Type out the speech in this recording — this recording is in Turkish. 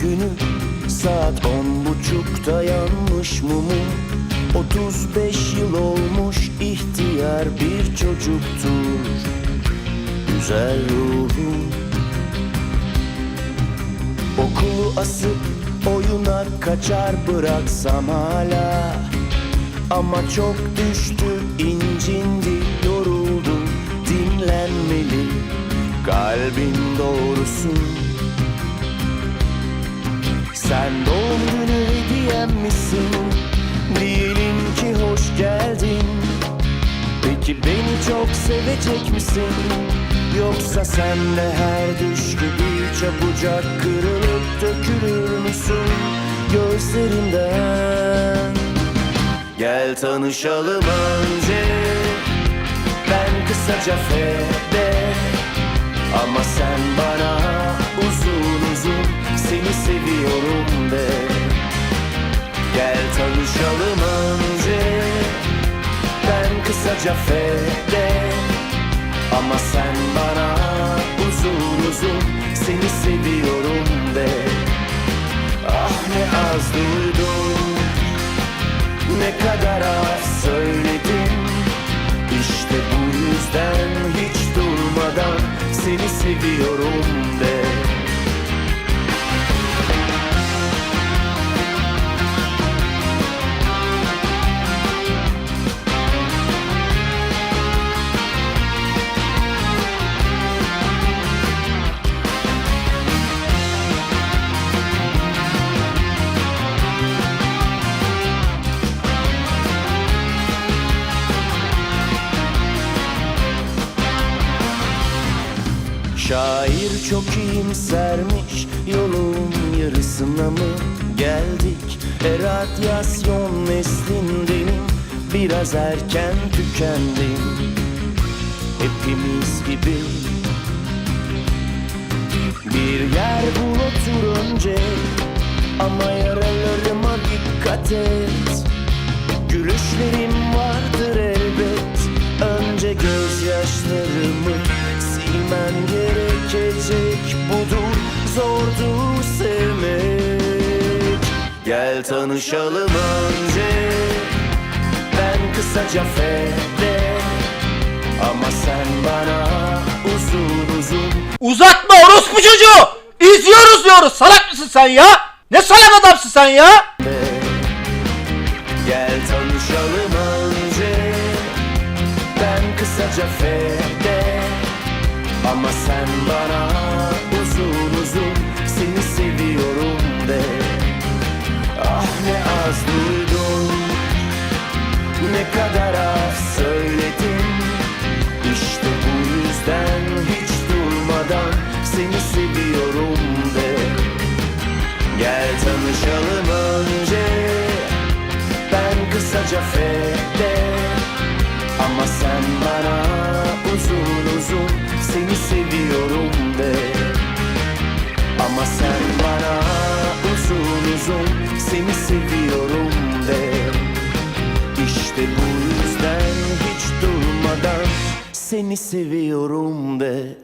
günü Saat on buçukta yanmış mumu. 35 yıl olmuş ihtiyar bir çocuktur. Güzel ruhum Okulu asıp oyuna kaçar bıraksam hala. Ama çok düştü, incindi, yoruldu, dinlenmeli. Kalbin doğrusu Sen doğum günü hediyem misin? Diyelim ki hoş geldin Peki beni çok sevecek misin? Yoksa sen de her düş gibi çabucak kırılıp dökülür müsün gözlerimden? Gel tanışalım önce Ben kısaca Fede Ama sen bana kısaca Fede Ama sen bana uzun uzun Seni seviyorum de. Ah ne az duydum. Ne kadar az söyledim. İşte bu yüzden hiç durmadan Seni seviyorum de Şair çok iyimsermiş Yolun yarısına mı geldik? E radyasyon neslindenim Biraz erken tükendim. Hepimiz gibi. Bir yer bul otur önce Ama yaralarıma dikkat et. Gülüşlerim vardır elbet Önce gözyaşlarımı Gel tanışalım önce Ben kısaca Fede Ama sen bana uzun uzun Uzatma orospu çocuğu. İzliyoruz diyoruz. Salak mısın sen ya? Ne salak adamsın sen ya? Gel tanışalım önce Ben kısaca Fede Ama sen bana Ne kadar az söyledim. İşte bu yüzden hiç durmadan Seni seviyorum de. Gel tanışalım önce. Ben kısaca Fede Ama sen bana uzun uzun Seni seviyorum de. Ama sen bana uzun uzun Seni seviyorum Seni seviyorum de